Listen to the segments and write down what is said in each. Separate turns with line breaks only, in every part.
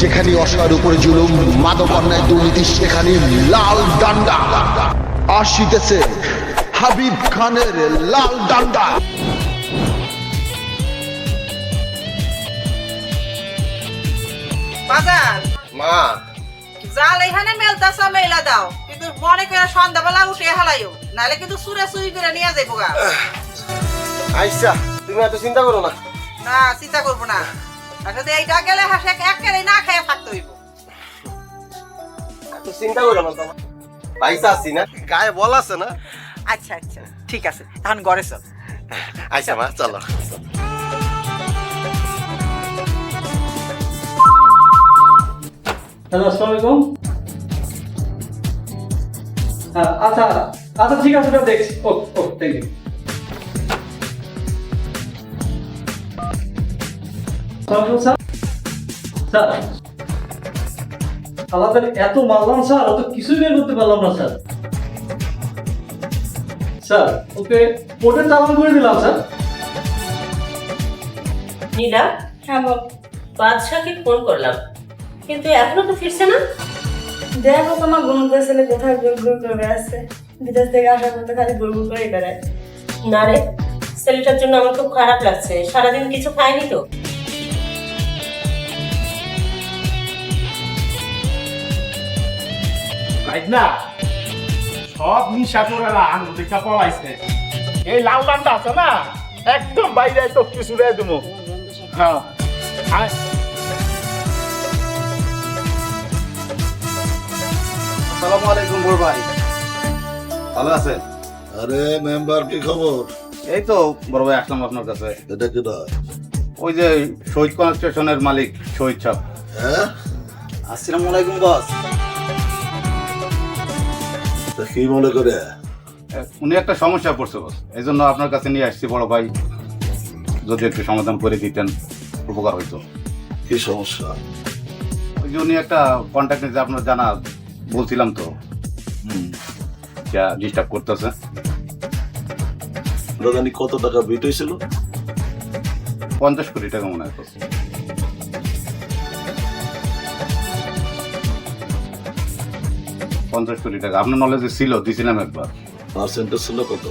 যেখানে অসহায়ের উপরে জুলুম মাদক অন্যায় দুর্নীতি সেখানে লাল ডান্ডা। আসিতেছে হাবিব খানের লাল ডান্ডা।
বাজার।
মা।
জাল এখানে মেলতাছা মেলা দাও। কিন্তু মনে করে সন্ধ্যাবেলা উঠে হালাইও নাহলে কিন্তু সুরে সুই করে নিয়ে যাইবো গা।
আইসা তুমি এত চিন্তা করো না।
না চিন্তা করব না। আসলে এইটা গেলে হাসে একেবারে না খেয়ে থাকতে হইব।
চিন্তা করো না তোমার। পয়সা আছি না? গায়ে বল আছে না?
আচ্ছা আচ্ছা ঠিক আছে এখন ঘরে চল।
আইসা মা চলো।
হ্যালো আসসালামু আলাইকুম। হ্যাঁ আচ্ছা আচ্ছা ঠিক আছে দেখছি। ও ও থ্যাংক ইউ স্যার স্যার আমাদের এত মারলাম স্যার অত কিছুই বের করতে পারলাম না স্যার। স্যার ওকে কোর্টে চালান করে দিলাম স্যার।
নীলা
হ্যাঁ বল।
বাদশাকে ফোন করলাম কিন্তু এখনও তো ফিরছে না।
দেখো তোমার বন্ধু ছেলে কোথায় গোল গোল করে বিদেশ থেকে আসার পর তো খালি গোল গোল করেই বেড়ায়।
না রে ছেলেটার জন্য আমার খুব খারাপ লাগছে। সারাদিন কিছু খায়নি তো?
না সব নিশা দেখা পড়াইছে। এই লাল ডান্ডা আছে না একদম বাইরে তো কিছু রে তুমি হ্যাঁ। আয়।
আসসালামু আলাইকুম বড় ভাই। ভালো আছেন?
আরে মেম্বার কি খবর?
এই তো বড় ভাই আসলাম আপনার কাছে।
এটা কি
ওই যে শহীদ কনস্ট্রাকশনের মালিক শহীদ সাহ
হ্যাঁ?
আসসালামু আলাইকুম বস।
তা কি মনে করে?
উনি একটা সমস্যা পড়ছে বস এই জন্য আপনার কাছে নিয়ে আসছি বড় ভাই। যদি একটু সমাধান করে দিতেন উপকার হইতো।
কি সমস্যা?
ওই যে উনি একটা কন্ট্যাক্ট নিতে আপনার জানা বলছিলাম তো। যা ডিস্টার্ব করতেছে।
জানি কত টাকা বিট হয়েছিল
পঞ্চাশ কোটি টাকা মনে হয় পঞ্চাশ কোটি টাকা। আপনার নলেজে ছিল দিছিলাম একবার।
পার্সেন্টেজ ছিল কত?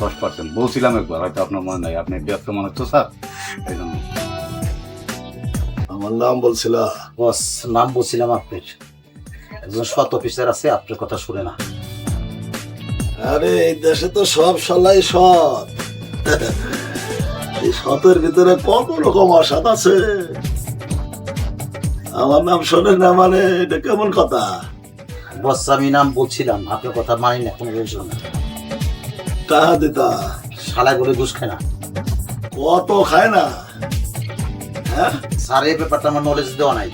দশ পার্সেন্ট বলছিলাম একবার হয়তো আপনার মনে নাই। আপনি ব্যস্ত মানুষ তো স্যার? এই জন্য
আমার নাম বলছিলা?
বস নাম বলছিলাম আপনার। একজন সৎ অফিসার আছে আপনার কথা শুনে না।
আরে এই দেশে তো সব সালাই সৎ। এই সতের ভিতরে কত রকম অসৎ আছে? আমার নাম শোনে না মানে এটা কেমন কথা?
বস আমি নাম বলছিলাম আপনার কথা মানি না কোনো টেনশন না
টাকা দিতা
শালা করে ঘুষ খায় না।
কত খায় না?
হ্যাঁ? স্যার এই ব্যাপারটা আমার নলেজ দেওয়া নাই।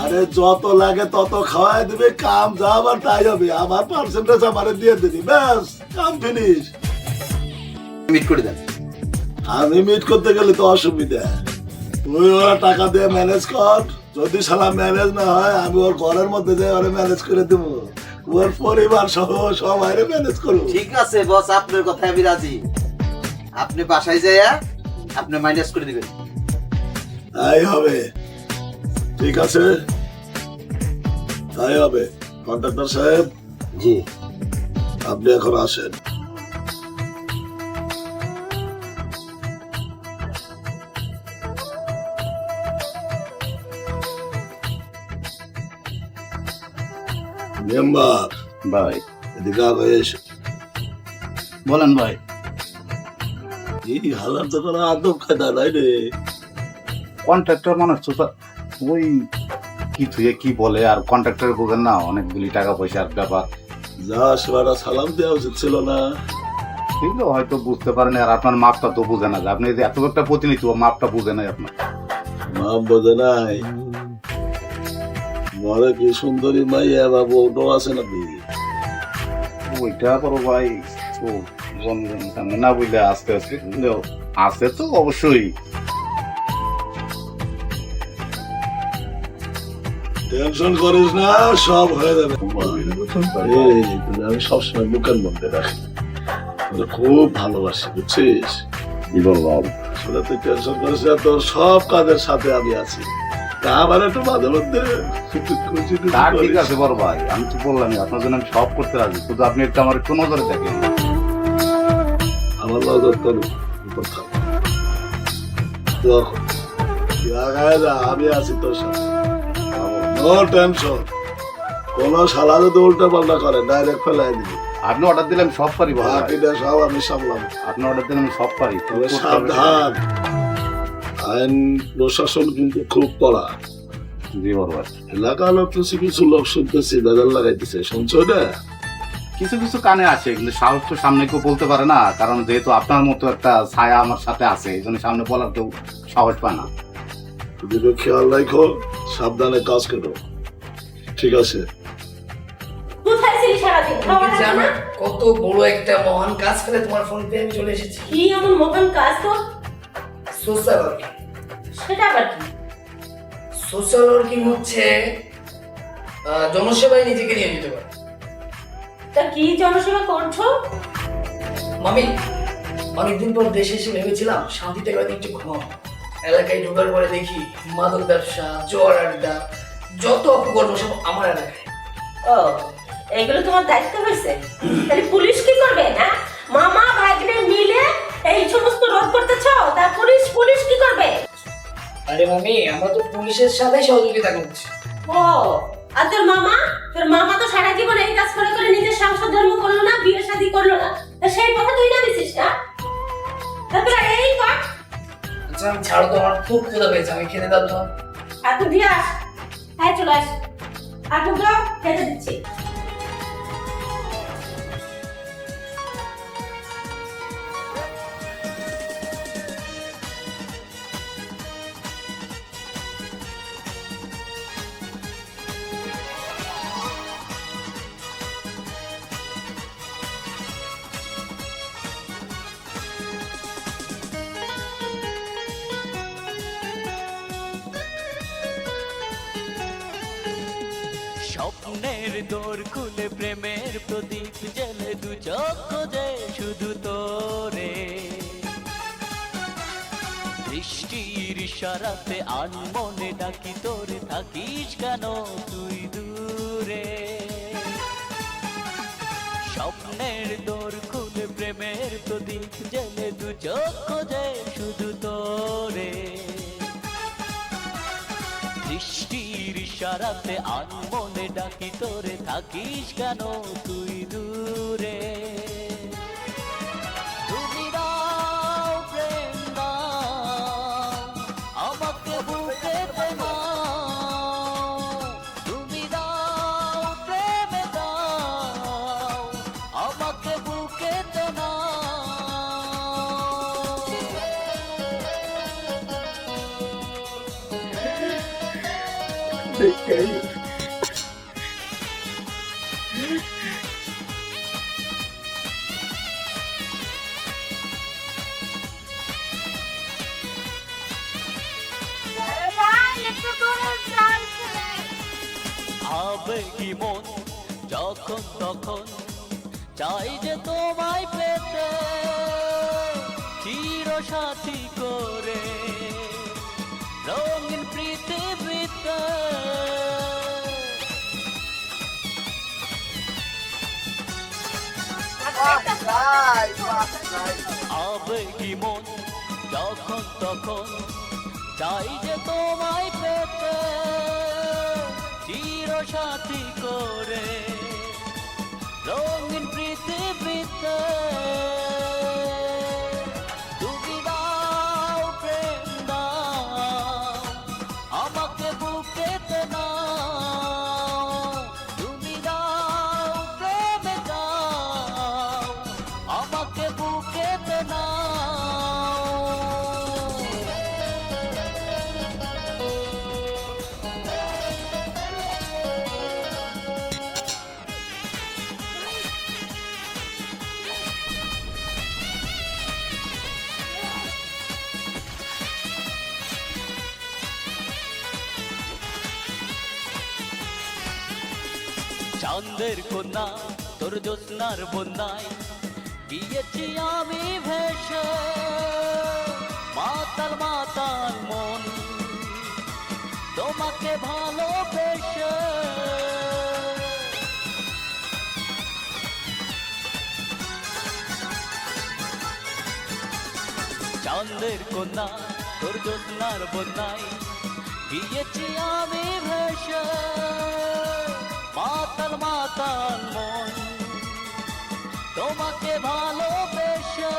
আরে যত লাগে তত খাওয়াই দিবি কাম যা আবার তাই হবে। আমার পার্সেন্টেজ আমারে দিয়ে দিবি। ব্যাস কাম ফিনিশ
মিট করে দেন।
আমি মিট করতে গেলে তো অসুবিধা। তুই ওরা টাকা দিয়ে ম্যানেজ কর। যদি সালা ম্যানেজ না হয় আমি ওর ঘরের মধ্যে যাই ওরা ম্যানেজ করে দেবো। ওর পরিবার সহ সবাই ম্যানেজ করব
ঠিক আছে বস আপনার কথায় আমি রাজি। আপনি বাসায় যাইয়া আপনি মাইনাস করে দিবেন।
তাই হবে। ঠিক আছে? তাই হবে। কন্ট্রাক্টর সাহেব
জি।
আপনি এখন আসেন। মেম্বার
ভাই
এদিকে এসে
বলেন ভাই
এই হালার তো কোনো আদব খাতা নাই রে
কন্ট্রাক্টর মানুষ তো ওই কি থুয়ে কি বলে আর কন্ট্রাক্টর বোঝেন না অনেকগুলি টাকা পয়সার ব্যাপার
যা সেবাটা সালাম দেওয়া উচিত ছিল না
সেগুলো হয়তো বুঝতে পারেন আর আপনার মাপটা তো বুঝে না আপনি এত একটা প্রতিনিধি ও মাপটা বুঝে নাই আপনার
মাপ বোঝে নাই মরে কি সুন্দরী মাইয়া আছে নাকি
ওইটা বড় ভাই ও না বুঝলে আস্তে আস্তে আছে তো অবশ্যই।
টেনশন করিস না সব হয়ে যাবে। আমি সবসময় বুকের মধ্যে রাখি। খুব ভালোবাসি বুঝছিস?
কি বললাম
তুই টেনশন করিস না তোর সব কাজের সাথে আমি আছি। তা আমার একটু মাঝে মধ্যে খুশি খুশি
তা ঠিক
করিস।
আছে বড় ভাই। আমি তো বললামই আপনার জন্য আমি সব করতে রাজি শুধু আপনি একটু আমার একটু নজরে দেখেন।
আমার নজর আমি আছি তোর সাথে। নো টেনশন কোন শালা যদি উল্টা পাল্টা করে ডাইরেক্ট ফেলাই দিবি।
আপনি অর্ডার দিলে আমি সব পারি
বাকিটা সব আমি সামলাম
আপনি অর্ডার দিলে আমি সব পারি।
তবে সাবধান। আইন প্রশাসন কিন্তু খুব কড়া।
জি ভাই।
কিছু কিছু লোক শুনতেছি বেজাল লাগাইতেছে শুনছো না
কিছু কিছু কানে আসে কিন্তু সাহস তো সামনে কেউ বলতে পারে না কারণ যেহেতু আপনার মতো একটা ছায়া আমার সাথে আছে এই জন্য সামনে বলার কেউ সাহস পায় না।
তুমি তো খেয়াল রাখো সাবধানে কাজ করো। ঠিক আছে।
কোথায় ছিলি সারাদিন? খাওয়া লাগবে
জানো কত বড় একটা মহান কাজ করে তোমার ফোন পেয়ে আমি চলে এসেছি।
কি এমন মহান কাজ তো?
Social working.
সেটা আবার কি?
সোশ্যাল ওয়ার্কিং হচ্ছে জনসেবায় নিজেকে নিয়ে যেতে পারে
তা কি জনসেবা করছ?
মামি অনেকদিন পর দেশে এসে ভেবেছিলাম শান্তিতে কয়েকদিন একটু ঘুমাবো। এলাকায় ঢোকার পরে দেখি মাদক ব্যবসা জ্বর আড্ডা যত অপকর্ম সব আমার এলাকায়।
ও এগুলো তোমার দায়িত্ব হয়েছে? তাহলে পুলিশ কি করবে না? মামা ভাগ্নে মিলে এই সমস্ত রোধ করতেছো? তা পুলিশ পুলিশ কি করবে?
আরে মামি আমরা তো পুলিশের সাথে সহযোগিতা করছি।
ও আর তোর মামা? তোর মামা তো সারা জীবন এই কাজ করে করে নিজের সংসার ধর্ম করল না বিয়ে শাদী করল না। তা সেই কথা তুই না দিছিস না? তারপরে এই কর।
আচ্ছা আমি ছাড়ো তো আমার খুব ক্ষুধা পেয়েছে আমি খেতে দাও তো।
আর তুই দিয়ে আস। হ্যাঁ চলে আস। আর তুই খেতে দিচ্ছি।
স্বপ্নের দোর খুলে প্রেমের প্রদীপ জেলে দু চোখ খোঁজে শুধু তোরে। বৃষ্টির ইশারাতে আন মনে ডাকি তোরে, থাকিস কেন তুই দূরে? স্বপ্নের দোর খুলে প্রেমের প্রদীপ জেলে দু চোখ খোঁজে ইশারাতে আনমনে ডাকি তোরে থাকিস কেন তুই দূরে? তুমি আমাকে বুকে নাও আবেগী মন যখন তখন চাই যে তোমায় পেতে চির সাথী করে রঙিন পৃথিবীতে। আবেগী মন যখন তখন চাই যে তোমায় পেতে চির সাথী করে রঙিন পৃথিবীতে। চাঁদের কন্যা, তোর জ্যোৎস্নার বন্যায় গিয়েছি আমি ভেসে। মাতাল মাতাল মন, তোমাকে ভালোবেসে। চাঁদের কন্যা, তোর জ্যোৎস্নার বন্যায় গিয়েছি আমি ভেসে। মাতাল মাতাল মন। তোমাকে ভালোবেসে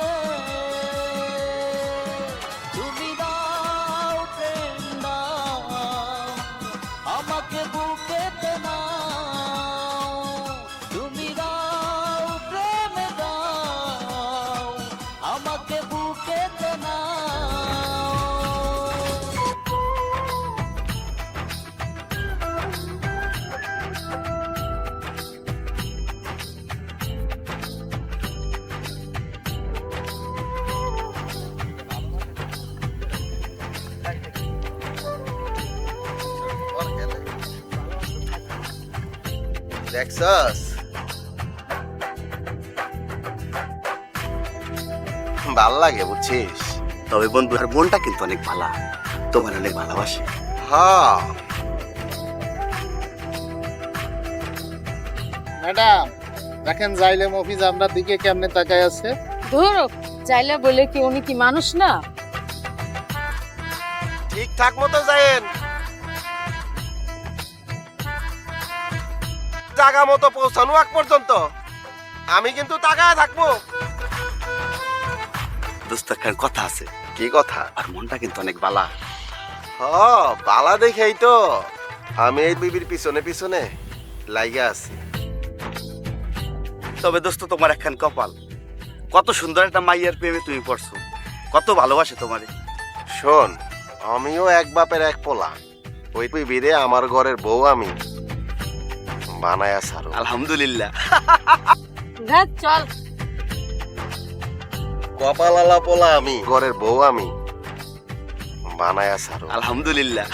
দেখছস ভালো লাগে বুঝছিস?
তবে বন্ধু আর বোনটা কিন্তু অনেক ভালা। তোমার অনেক ভালোবাসে।
হ্যাঁ।
ম্যাডাম দেখেন যাইলে মফিজ আপনার দিকে কেমনে তাকায় আছে।
ধরো চাইলে বলে কি উনি কি মানুষ না?
ঠিকঠাক মতো যাইন জায়গা মতো পৌঁছানো আগ পর্যন্ত। আমি কিন্তু তাকায় থাকব।
দোস্ত একটা কথা আছে।
কি কথা?
আর মনটা কিন্তু অনেক বালা।
হ বালা দেখেই তো। আমি এই বিবির পিছনে পিছনে লাইগা আছি।
তবে দোস্ত তোমার একখান কপাল। কত সুন্দর একটা মাইয়ার প্রেমে তুমি পড়ছো। কত ভালোবাসে তোমারে।
শোন আমিও এক বাপের এক পোলা। ওই বিবিরে আমার ঘরের বউ আমি। বানায়া সারো
আলহামদুলিল্লাহ।
দেখ চল।
কপালালা পোলা আমি ঘরের বউ আমি বানায়া সারো
আলহামদুলিল্লাহ।